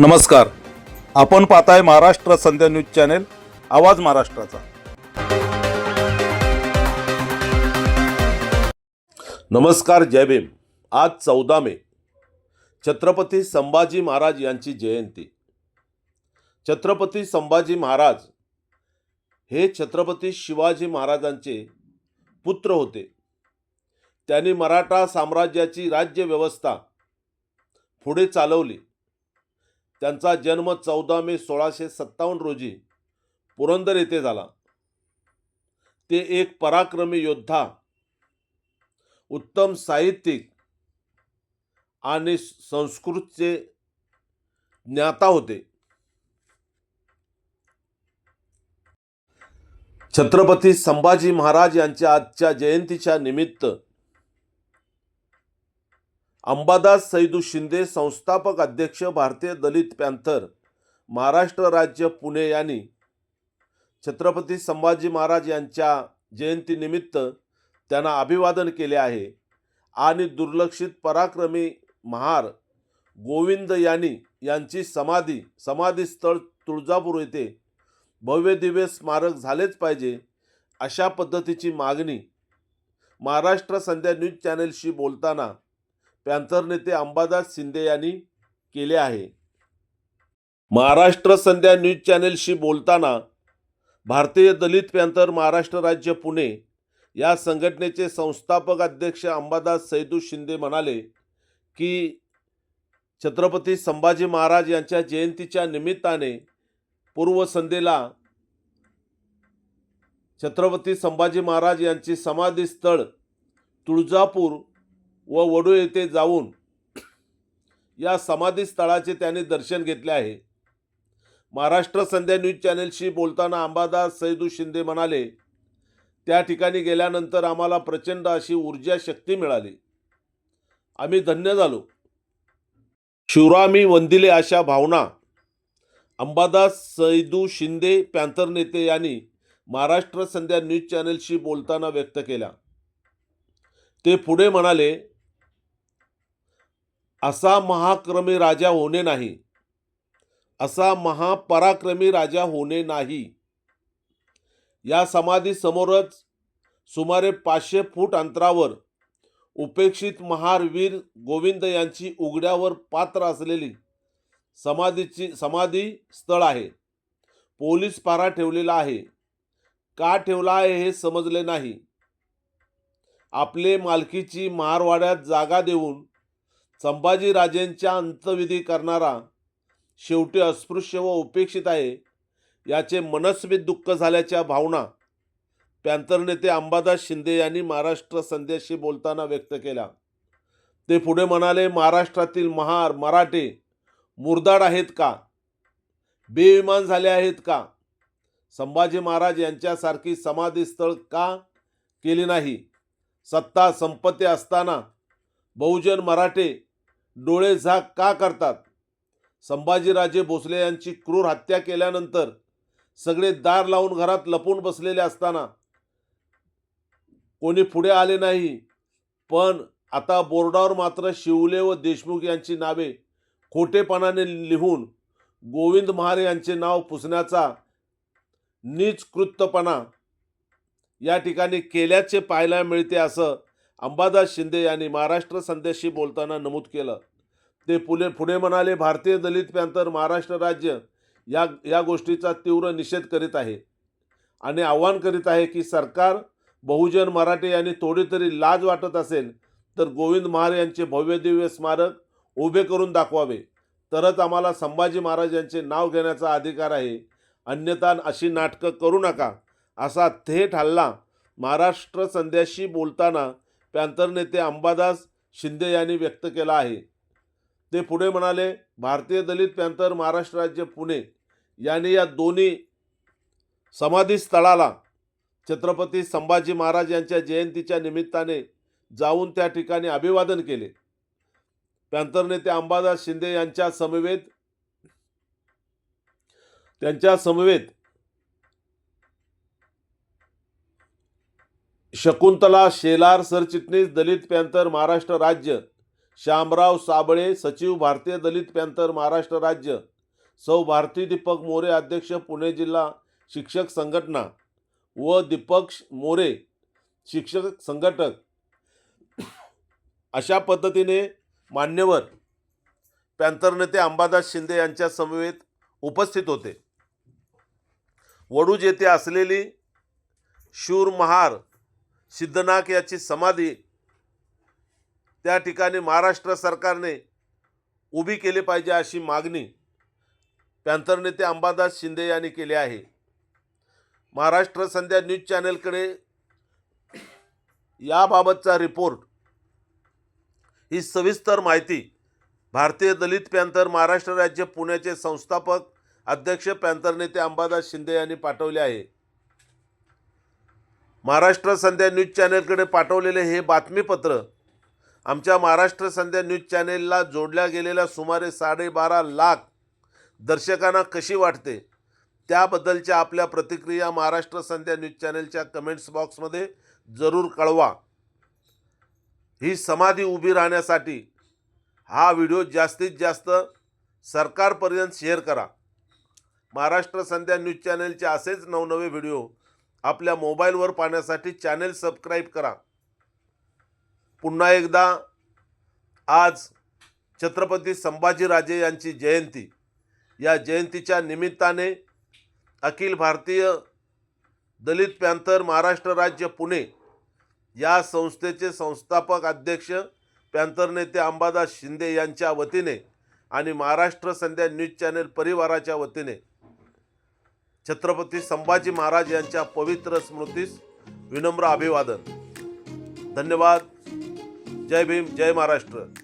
नमस्कार. आपण पाहताय महाराष्ट्र संध्या न्यूज चॅनेल आवाज महाराष्ट्राचा. नमस्कार जय भीम. आज चौदा मे. छत्रपती संभाजी महाराज यांची जयंती. छत्रपती संभाजी महाराज हे छत्रपती शिवाजी महाराजांचे पुत्र होते. त्यांनी मराठा साम्राज्याची राज्यव्यवस्था पुढे चालवली. त्यांचा जन्म चौदा मे सोळाशे सत्तावन्न रोजी पुरंदर येथे झाला. ते एक पराक्रमी योद्धा उत्तम साहित्यिक आणि संस्कृतचे ज्ञाता होते. छत्रपती संभाजी महाराज यांच्या आजच्या जयंतीच्या निमित्त अंबादास सैदू शिंदे संस्थापक अध्यक्ष भारतीय दलित पॅन्थर महाराष्ट्र राज्य पुणे यांनी छत्रपती संभाजी महाराज यांच्या जयंतीनिमित्त त्यांना अभिवादन केले आहे. आणि दुर्लक्षित पराक्रमी महार गोविंद यांनी यांची समाधी समाधीस्थळ तुळजापूर येथे भव्य दिव्य स्मारक झालेच पाहिजे अशा पद्धतीची मागणी महाराष्ट्र संध्या न्यूज चॅनेलशी बोलताना पॅन्थर नेते अंबादास शिंदे यांनी केले आहे. महाराष्ट्र संध्या न्यूज चॅनेलशी बोलताना भारतीय दलित पॅन्थर महाराष्ट्र राज्य पुणे या संघटनेचे संस्थापक अध्यक्ष अंबादास सैदू शिंदे म्हणाले की छत्रपती संभाजी महाराज यांच्या जयंतीच्या निमित्ताने पूर्वसंध्येला छत्रपती संभाजी महाराज यांची समाधीस्थळ तुळजापूर व वडू येथे जाऊन या समाधी स्थळाचे त्यांनी दर्शन घेतले आहे. महाराष्ट्र संध्या न्यूज चॅनेलशी बोलताना अंबादास सैदू शिंदे म्हणाले त्या ठिकाणी गेल्यानंतर आम्हाला प्रचंड अशी ऊर्जा शक्ती मिळाली. आम्ही धन्य झालो. शिवरामी वंदिले अशा भावना. अंबादास सैदू शिंदे पॅंथर नेते यांनी महाराष्ट्र संध्या न्यूज चॅनेलशी बोलताना व्यक्त केल्या. ते पुढे म्हणाले असा महाक्रमी राजा होणे नाही. असा महापराक्रमी राजा होणे नाही. या समाधीसमोरच सुमारे पाचशे फूट अंतरावर उपेक्षित महारवीर गोविंद यांची उघड्यावर पात्र असलेली समाधीची समाधी स्थळ आहे. पोलीस पारा ठेवलेला आहे. का ठेवला आहे हे समजले नाही. आपले मालकीची महारवाड्यात जागा देऊन संभाजीराजेंच्या अंतविधी करणारा शेवटी अस्पृश्य व उपेक्षित आहे याचे मनस्वी दुःख झाल्याच्या भावना पॅंथर नेते अंबादास शिंदे यांनी महाराष्ट्र संध्याशी बोलताना व्यक्त केल्या. ते पुढे म्हणाले महाराष्ट्रातील महार मराठे मुरदाड आहेत का? बेविमान झाले आहेत का? संभाजी महाराज यांच्यासारखी समाधीस्थळ का केली नाही? सत्ता संपत्ती असताना बहुजन मराठे डोळे झाक का करतात? संभाजीराजे भोसले यांची क्रूर हत्या केल्यानंतर सगळे दार लावून घरात लपून बसलेले असताना कोणी पुढे आले नाही. पण आता बोर्डावर मात्र शिवले व देशमुख यांची नावे खोटेपणाने लिहून गोविंद महार यांचे नाव पुसण्याचा नीच कृत्यपणा या ठिकाणी केल्याचे पाहायला मिळते असं अंबादास शिंदे यांनी महाराष्ट्र संदेशी बोलताना नमूद केलं. ते पुढे पुढे म्हणाले भारतीय दलित पॅंथर महाराष्ट्र राज्य या या गोष्टीचा तीव्र निषेध करीत आहे. आणि आव्हान करीत आहे की सरकार बहुजन मराठे यांनी थोडी तरी लाज वाटत असेल तर गोविंद महार यांचे भव्य दिव्य स्मारक उभे करून दाखवावे. तरच आम्हाला संभाजी महाराज यांचे नाव घेण्याचा अधिकार आहे. अन्यथा अशी नाटकं करू नका. असा थेट हल्ला महाराष्ट्र संध्याशी बोलताना पॅंथर नेते अंबादास शिंदे यांनी व्यक्त केला आहे. ते पुढे म्हणाले भारतीय दलित पॅंथर महाराष्ट्र राज्य पुणे यांनी या दोन्ही समाधी स्थळाला छत्रपती संभाजी महाराज यांच्या जयंतीच्या निमित्ताने जाऊन त्या ठिकाणी अभिवादन केले. पॅंथर नेते अंबादास शिंदे यांच्या समवेत त्यांच्या समवेत शकुंतला शेलार सरचिटणीस दलित पॅंथर महाराष्ट्र राज्य. श्यामराव साबळे सचिव भारतीय दलित पॅंथर महाराष्ट्र राज्य. सौ भारती दीपक मोरे अध्यक्ष पुणे जिल्हा शिक्षक संघटना. व दीपक मोरे शिक्षक संघटक. अशा पद्धतीने मान्यवर पॅंथर नेते अंबादास शिंदे यांच्या समवेत उपस्थित होते. वडूज येथे असलेली शूर महार सिद्धनाथ याची समाधी त्या ठिकाणी महाराष्ट्र सरकारने उभी केली पाहिजे अशी मागणी पॅंथर नेते अंबादास शिंदे यांनी केली आहे. महाराष्ट्र संध्या न्यूज चॅनलकडे याबाबतचा रिपोर्ट ही सविस्तर माहिती भारतीय दलित पॅंथर महाराष्ट्र राज्य पुण्याचे संस्थापक अध्यक्ष पॅंथर नेते अंबादास शिंदे यांनी पाठवले आहे. महाराष्ट्र संध्या न्यूज चॅनलकडे पाठवलेले हे बातमीपत्र आमच्या महाराष्ट्र संध्या न्यूज चॅनेलला जोडल्या गेलेल्या सुमारे साडेबारा लाख दर्शकांना कशी वाटते त्याबद्दलच्या आपल्या प्रतिक्रिया महाराष्ट्र संध्या न्यूज चॅनेलच्या कमेंट्स बॉक्समध्ये जरूर कळवा. ही समाधी उभी राहण्यासाठी हा व्हिडिओ जास्तीत जास्त सरकारपर्यंत शेअर करा. महाराष्ट्र संध्या न्यूज चॅनेलचे असेच नवनवे व्हिडिओ आपल्या मोबाईलवर पाहण्यासाठी चॅनेल सबस्क्राईब करा. पुन्हा एकदा आज छत्रपती संभाजीराजे यांची जयंती. या जयंतीच्या निमित्ताने अखिल भारतीय दलित पॅंथर महाराष्ट्र राज्य पुणे या संस्थेचे संस्थापक अध्यक्ष पॅंथर नेते अंबादास शिंदे यांच्या वतीने आणि महाराष्ट्र संध्या न्यूज चॅनेल परिवाराच्या वतीने छत्रपती संभाजी महाराज यांच्या पवित्र स्मृतीस विनम्र अभिवादन. धन्यवाद. जय भीम जय महाराष्ट्र.